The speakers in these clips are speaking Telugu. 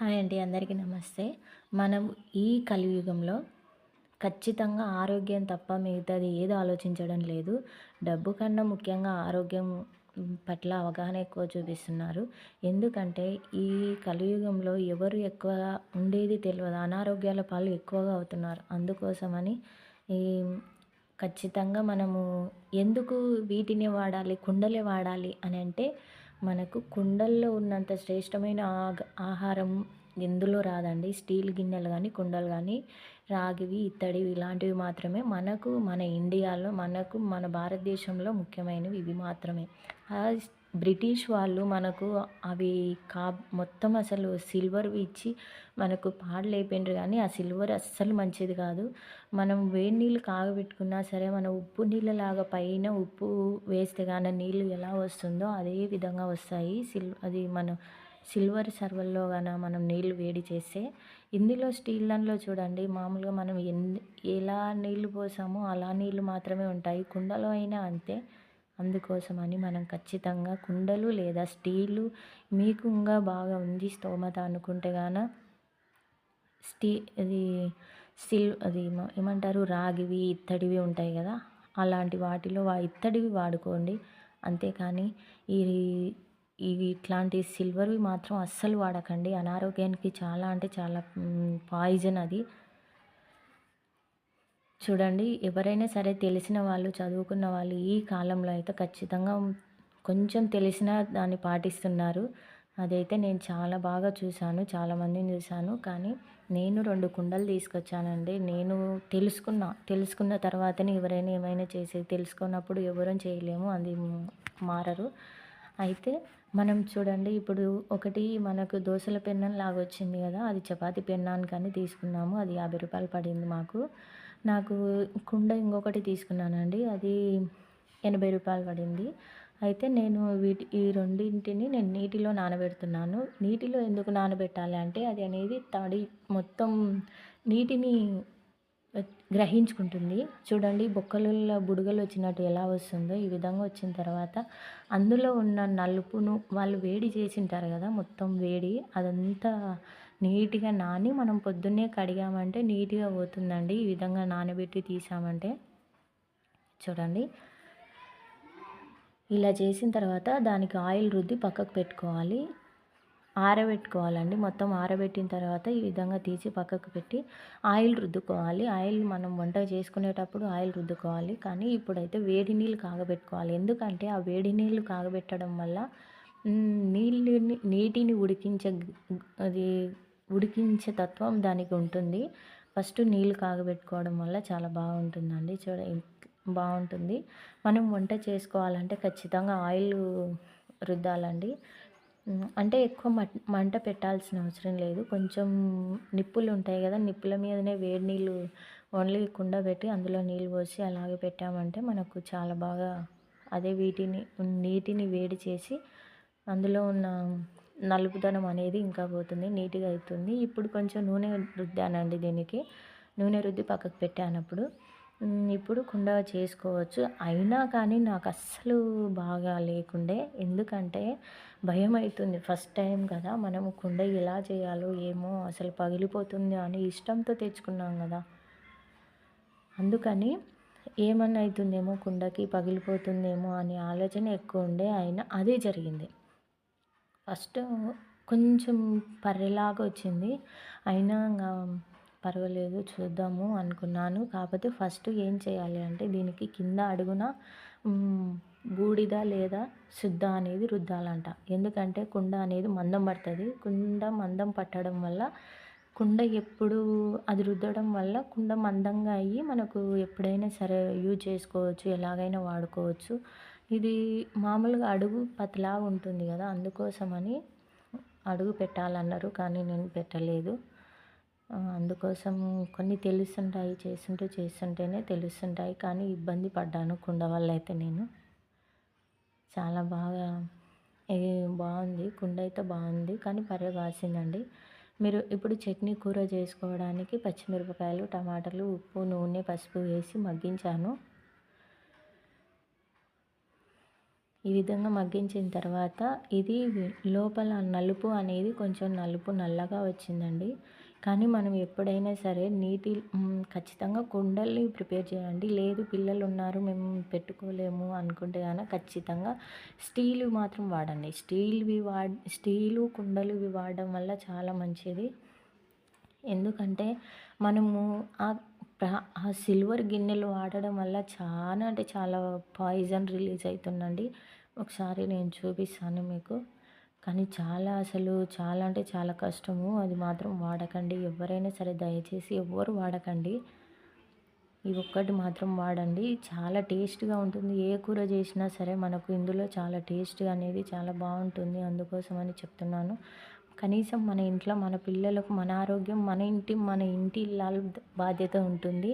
హాయ్ అండి అందరికీ నమస్తే. మనం ఈ కలియుగంలో ఖచ్చితంగా ఆరోగ్యం తప్ప మిగతాది ఏది ఆలోచించడం లేదు. డబ్బు కన్నా ముఖ్యంగా ఆరోగ్యం పట్ల అవగాహన ఎక్కువ చూపిస్తున్నారు. ఎందుకంటే ఈ కలియుగంలో ఎవరు ఎక్కువ ఉండేది తెలియదు అనారోగ్యాల పాలు ఎక్కువగా అవుతున్నారు. అందుకోసమని ఈ ఖచ్చితంగా మనము ఎందుకు వీటిని వాడాలి కుండలే వాడాలి అని అంటే మనకు కుండల్లో ఉన్నంత శ్రేష్టమైన ఆహారం ఎందులో రాదండి? స్టీల్ గిన్నెలు కానీ కుండలు కానీ రాగివి ఇత్తడివి ఇలాంటివి మాత్రమే మనకు మన ఇండియాలో మనకు మన భారతదేశంలో ముఖ్యమైనవి. ఇవి మాత్రమే. బ్రిటిష్ వాళ్ళు మనకు అవి కా మొత్తం అసలు సిల్వర్వి ఇచ్చి మనకు పాడలేపిండ్రు కానీ ఆ సిల్వర్ అస్సలు మంచిది కాదు. మనం వేడి నీళ్ళు కాగబెట్టుకున్నా సరే మన ఉప్పు నీళ్ళలాగా పైన ఉప్పు వేస్తే కానీ నీళ్ళు ఎలా వస్తుందో అదే విధంగా వస్తాయి. సిల్ అది మనం సిల్వర్ సర్వల్లో కానీ మనం నీళ్ళు వేడి చేస్తే. ఇందులో స్టీల్ దానిలో చూడండి మామూలుగా మనం ఎన్ని ఎలా నీళ్ళు పోసామో అలా నీళ్ళు మాత్రమే ఉంటాయి. కుండలో అయినా అంతే. అందుకోసమని మనం ఖచ్చితంగా కుండలు లేదా స్టీలు మీకు ఇంకా బాగా ఉంది స్తోమత అనుకుంటే గాన స్టీ అది సిల్ అది ఏమంటారు? రాగివి ఇత్తడివి ఉంటాయి కదా? అలాంటి వాటిలో ఇత్తడివి వాడుకోండి. అంతేకాని ఈ ఇవి ఇట్లాంటి సిల్వర్వి మాత్రం అస్సలు వాడకండి. అనారోగ్యానికి చాలా అంటే చాలా పాయిజన్ అది. చూడండి ఎవరైనా సరే తెలిసిన వాళ్ళు చదువుకున్న వాళ్ళు ఈ కాలంలో అయితే ఖచ్చితంగా కొంచెం తెలిసిన దాన్ని పాటిస్తున్నారు. అదైతే నేను చాలా బాగా చూశాను చాలామందిని చూశాను. కానీ నేను రెండు కుండలు తీసుకొచ్చానండి. నేను తెలుసుకున్న తెలుసుకున్న తర్వాతనే ఎవరైనా ఏమైనా చేసేది తెలుసుకున్నప్పుడు ఎవరూ చేయలేము అది మారరు. అయితే మనం చూడండి ఇప్పుడు ఒకటి మనకు దోశల పెన్నం లాగా వచ్చింది కదా అది చపాతీ కానీ తీసుకున్నాము అది యాభై రూపాయలు పడింది మాకు. నాకు కుండ ఇంకొకటి తీసుకున్నానండి. అది ఎనభై రూపాయలు పడింది. అయితే నేను వీటి ఈ రెండింటిని నేను నీటిలో నానబెడుతున్నాను. నీటిలో ఎందుకు నానబెట్టాలి అంటే అది అనేది తడి మొత్తం నీటిని గ్రహించుకుంటుంది. చూడండి బొక్కలలో బుడగలు వచ్చినట్టు ఎలా వస్తుందో ఈ విధంగా వచ్చిన తర్వాత అందులో ఉన్న నలుపును వాళ్ళు వేడి చేసింటారు కదా మొత్తం వేడి అదంతా నీట్గా నాని మనం పొద్దున్నే కడిగామంటే నీట్గా పోతుందండి. ఈ విధంగా నానబెట్టి తీసామంటే. చూడండి. ఇలా చేసిన తర్వాత దానికి ఆయిల్ రుద్ది పక్కకు పెట్టుకోవాలి. ఆరబెట్టుకోవాలండి. మొత్తం ఆరబెట్టిన తర్వాత ఈ విధంగా తీసి పక్కకు పెట్టి ఆయిల్ రుద్దుకోవాలి. ఆయిల్ మనం వంట చేసుకునేటప్పుడు ఆయిల్ రుద్దుకోవాలి. కానీ ఇప్పుడైతే వేడి నీళ్ళు కాగబెట్టుకోవాలి. ఎందుకంటే ఆ వేడి నీళ్ళు కాగబెట్టడం వల్ల నీళ్ళని నీటిని ఉడికించే అది ఉడికించే తత్వం దానికి ఉంటుంది. ఫస్ట్ నీళ్ళు కాగబెట్టుకోవడం వల్ల చాలా బాగుంటుందండి. చూడ బాగుంటుంది. మనం వంట చేసుకోవాలంటే ఖచ్చితంగా ఆయిల్ రుద్దాలండి. అంటే ఎక్కువ మంట పెట్టాల్సిన అవసరం లేదు. కొంచెం నిప్పులు ఉంటాయి కదా నిప్పుల మీదనే వేడి నీళ్ళు ఓన్లీ కుండ పెట్టి అందులో నీళ్ళు పోసి అలాగే పెట్టామంటే మనకు చాలా బాగా అదే వీటిని నీటిని వేడి చేసి అందులో ఉన్న నలుపుదనం అనేది ఇంకా పోతుంది నీట్గా అవుతుంది. ఇప్పుడు కొంచెం నూనె రుద్దానండి దీనికి. నూనె రుద్ది పక్కకు పెట్టానప్పుడు. ఇప్పుడు కుండ చేసుకోవచ్చు. అయినా కానీ నాకు అస్సలు బాగా లేకుండే. ఎందుకంటే భయం అవుతుంది ఫస్ట్ టైం కదా మనము కుండ ఎలా చేయాలో ఏమో అసలు పగిలిపోతుంది అని ఇష్టంతో తెచ్చుకున్నాం కదా. అందుకని ఏమన్నా అవుతుందేమో కుండకి పగిలిపోతుందేమో అనే ఆలోచన ఎక్కువ ఉండే. అయినా అదే జరిగింది. ఫస్ట్ కొంచెం పర్రెలాగా వచ్చింది. అయినా పర్వాలేదు చూద్దాము అనుకున్నాను. కాకపోతే ఫస్ట్ ఏం చేయాలి అంటే దీనికి కింద అడుగున బూడిద లేదా శుద్ధ అనేది రుద్దాలంట. ఎందుకంటే కుండ అనేది మందం పడుతుంది. కుండ మందం పట్టడం వల్ల కుండ ఎప్పుడు అది రుద్దడం వల్ల కుండ మందంగా అయ్యి మనకు ఎప్పుడైనా సరే యూజ్ చేసుకోవచ్చు ఎలాగైనా వాడుకోవచ్చు. ఇది మామూలుగా అడుగు పతలాగా ఉంటుంది కదా అందుకోసమని అడుగు పెట్టాలన్నారు కానీ నేను పెట్టలేదు. అందుకోసం కొన్ని తెలుస్తుంటాయి చేస్తుంటే చేస్తుంటేనే తెలుస్తుంటాయి కానీ ఇబ్బంది పడ్డాను కుండ వల్ల అయితే నేను. చాలా బాగా బాగుంది కుండ అయితే బాగుంది కానీ పర్రె కాసిందండి. మీరు ఇప్పుడు చట్నీ కూర చేసుకోవడానికి పచ్చిమిరపకాయలు టమాటాలు ఉప్పు నూనె పసుపు వేసి మగ్గించాను. ఈ విధంగా మగ్గించిన తర్వాత ఇది లోపల నలుపు అనేది కొంచెం నలుపు నల్లగా వచ్చిందండి. కానీ మనం ఎప్పుడైనా సరే నీటి ఖచ్చితంగా కుండల్ని ప్రిపేర్ చేయండి. లేదు పిల్లలు ఉన్నారు మేము పెట్టుకోలేము అనుకుంటే కనుక ఖచ్చితంగా స్టీల్ మాత్రం వాడండి. స్టీల్వి వా స్టీలు కుండలు ఇవి వాడడం వల్ల చాలా మంచిది. ఎందుకంటే మనము ఆ సిల్వర్ గిన్నెలు వాడడం వల్ల చాలా అంటే చాలా పాయిజన్ రిలీజ్ అవుతుందండి ఒకసారి నేను చూపిస్తాను మీకు. కానీ చాలా అసలు చాలా అంటే చాలా కష్టము. అది మాత్రం వాడకండి. ఎవరైనా సరే దయచేసి ఎవ్వరు వాడకండి. ఈ ఒక్కటి మాత్రం వాడండి. చాలా టేస్ట్గా ఉంటుంది. ఏ కూర చేసినా సరే మనకు ఇందులో చాలా టేస్ట్ అనేది చాలా బాగుంటుంది. అందుకోసం అని చెప్తున్నాను. కనీసం మన ఇంట్లో మన పిల్లలకు మన ఆరోగ్యం మన ఇంటి మన ఇంటి ఇల్లాలు బాధ్యత ఉంటుంది.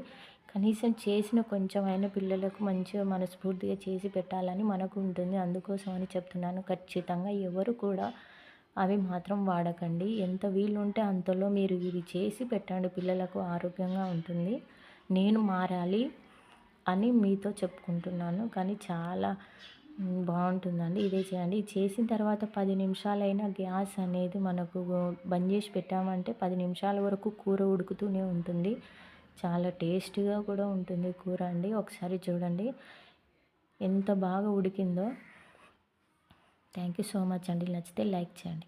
కనీసం చేసిన కొంచెమైనా పిల్లలకు మంచిగా మనస్ఫూర్తిగా చేసి పెట్టాలని మనకు ఉంటుంది. అందుకోసం అని చెప్తున్నాను. ఖచ్చితంగా ఎవరు కూడా అవి మాత్రం వాడకండి. ఎంత వీలు ఉంటే అంతలో మీరు ఇవి చేసి పెట్టండి. పిల్లలకు ఆరోగ్యంగా ఉంటుంది. నేను మారాలి అని మీతో చెప్పుకుంటున్నాను. కానీ చాలా బాగుంటుందండి. ఇదే చేయండి. చేసిన తర్వాత పది నిమిషాలైనా గ్యాస్ అనేది మనకు బంద్ చేసి పెట్టామంటే పది నిమిషాల వరకు కూర ఉడుకుతూనే ఉంటుంది. చాలా టేస్టీగా కూడా ఉంటుంది కూర అండి. ఒకసారి చూడండి. ఎంత బాగా ఉడికిందో. థ్యాంక్ యూ సో మచ్ అండి. నచ్చితే లైక్ చేయండి.